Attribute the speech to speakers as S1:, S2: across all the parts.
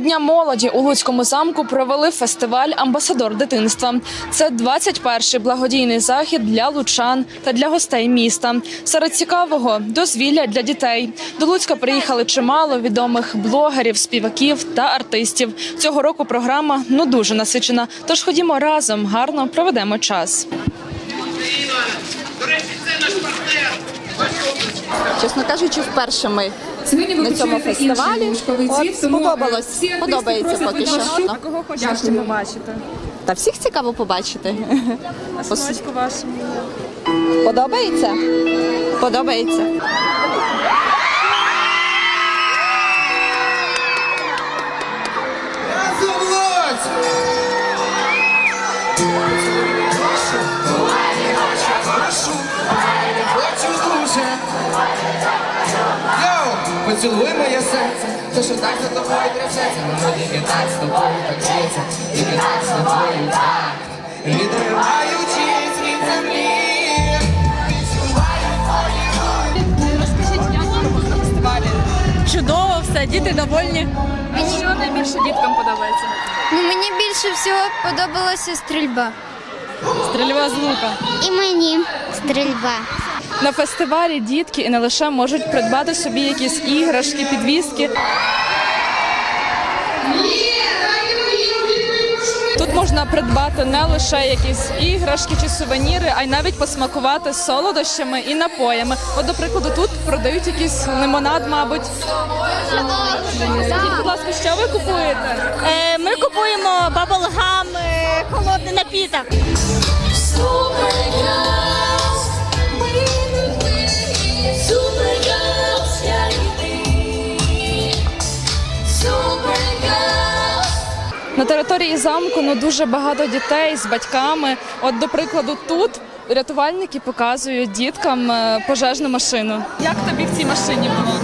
S1: Дня молоді у Луцькому замку провели фестиваль Амбасадор дитинства. Це 21-й благодійний захід для лучан та для гостей міста. Серед цікавого дозвілля для дітей. До Луцька приїхали чимало відомих блогерів, співаків та артистів. Цього року програма ну дуже насичена. Тож ходімо разом, гарно проведемо час.
S2: Чесно кажучи, вперше ми
S3: Сьогодні ви
S2: на цьому фестивалі. От, сподобалось.
S3: всі
S2: Подобається поки що. Ну,
S1: Кого хочете побачити?
S2: Та всіх цікаво побачити.
S1: Синочку вашому.
S2: Подобається? Подобається.
S4: Хочу поцілуй моє серце, то що так за тобою трясеться, воно тільки так з тобою так б'ється, тільки так з тобою так. Відриваючи від землі.
S1: Розкажіть, як вам на фестивалі?
S2: Чудово, все, діти довольні.
S1: Що найбільше діткам подобається?
S5: Ну, мені більше всього подобалася стрільба.
S2: Стрільба з лука.
S5: І мені стрільба.
S1: На фестивалі дітки і не лише можуть придбати собі якісь іграшки, підвіски. Тут можна придбати не лише якісь іграшки чи сувеніри, а й навіть посмакувати солодощами і напоями. От, до прикладу, тут продають якийсь лимонад, мабуть. Скажіть, будь ласка, що ви купуєте?
S6: Е, Ми купуємо баблгам, е, холодний напіток.
S1: На території замку ну дуже багато дітей з батьками. От, до прикладу, тут рятувальники показують діткам е, пожежну машину. Як тобі в цій машині було?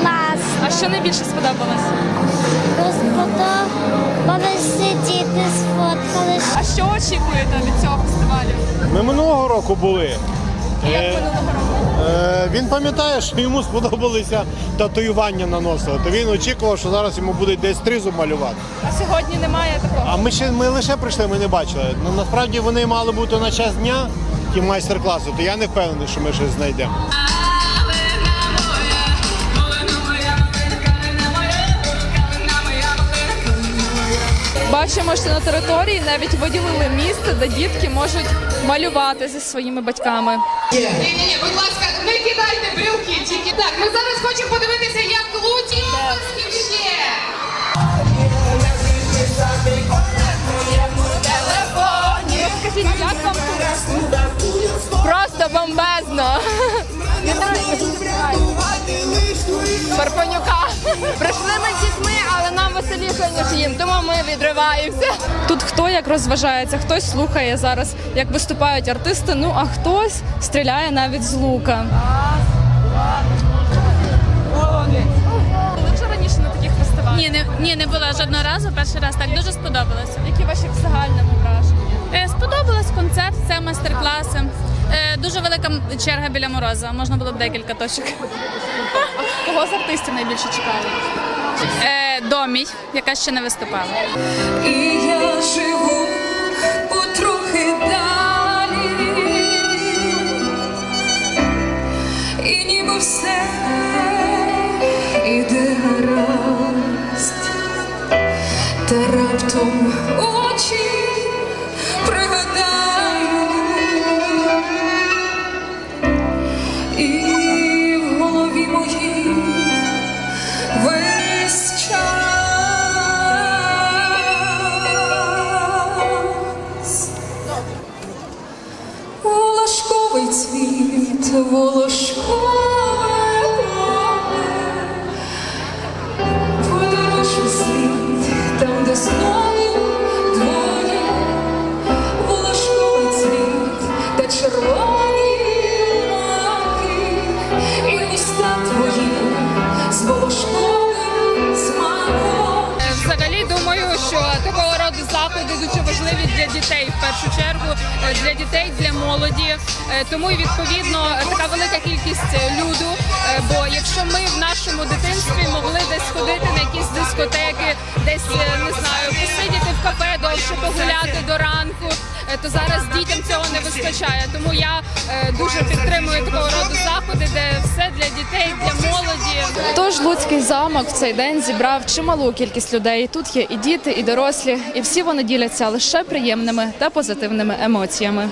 S5: Клас.
S1: А що найбільше сподобалось?
S5: Розподобалися діти, сфоткались.
S1: А що очікуєте від цього фестивалю?
S7: Ми минулого року були.
S1: Як минулого року?
S7: Е, Він пам'ятає, що йому сподобалися татуювання наносили. То він очікував, що зараз йому буде десь тризу малювати.
S1: А сьогодні немає такого.
S7: А ми ще ми лише прийшли, ми не бачили. Ну насправді вони мали бути на час дня, ті майстер-класи, то я не впевнений, що ми щось знайдемо.
S1: Бачимо, що на території навіть виділили місце, де дітки можуть малювати зі своїми батьками.
S3: Ні, ні, ні, будь ласка, брюки, тільки так. Ми зараз хочемо подивитися, як луті ще.
S1: Просто бомбезно. Парпанюка. Прийшли ми з дітьми, але нам веселіше, ніж їм, тому ми відриваємося. Тут хто як розважається, хтось слухає зараз, як виступають артисти, ну а хтось стріляє навіть з лука. Вже раніше на таких фестивалях?
S6: Ні, не, ні, не була жодного разу. Перший раз так дуже сподобалося.
S1: Які ваші в загальному враження?
S6: Е, сподобалось концерт, це майстер-класи. Е, дуже велика черга біля мороза. Можна було б декілька точок.
S1: Кого з артистів найбільше чекали?
S6: Е, домій, яка ще не виступала.
S8: І я живу раптом очі пригадаю, і в голові моїй весь час. Волошковий цвіт, волошкове
S6: дітей в першу чергу, е, для дітей, для молоді. Е, Тому і відповідно така велика кількість е, люду. Бо якщо ми в нашому дитинстві могли десь ходити на якісь дискотеки, десь не знаю, посидіти в кафе довше, погуляти до то зараз дітям цього не вистачає. Тому я е, дуже підтримую такого роду заходи, де все для дітей, для молоді.
S1: Тож Луцький замок в цей день зібрав чималу кількість людей. Тут є і діти, і дорослі, і всі вони діляться лише приємними та позитивними емоціями.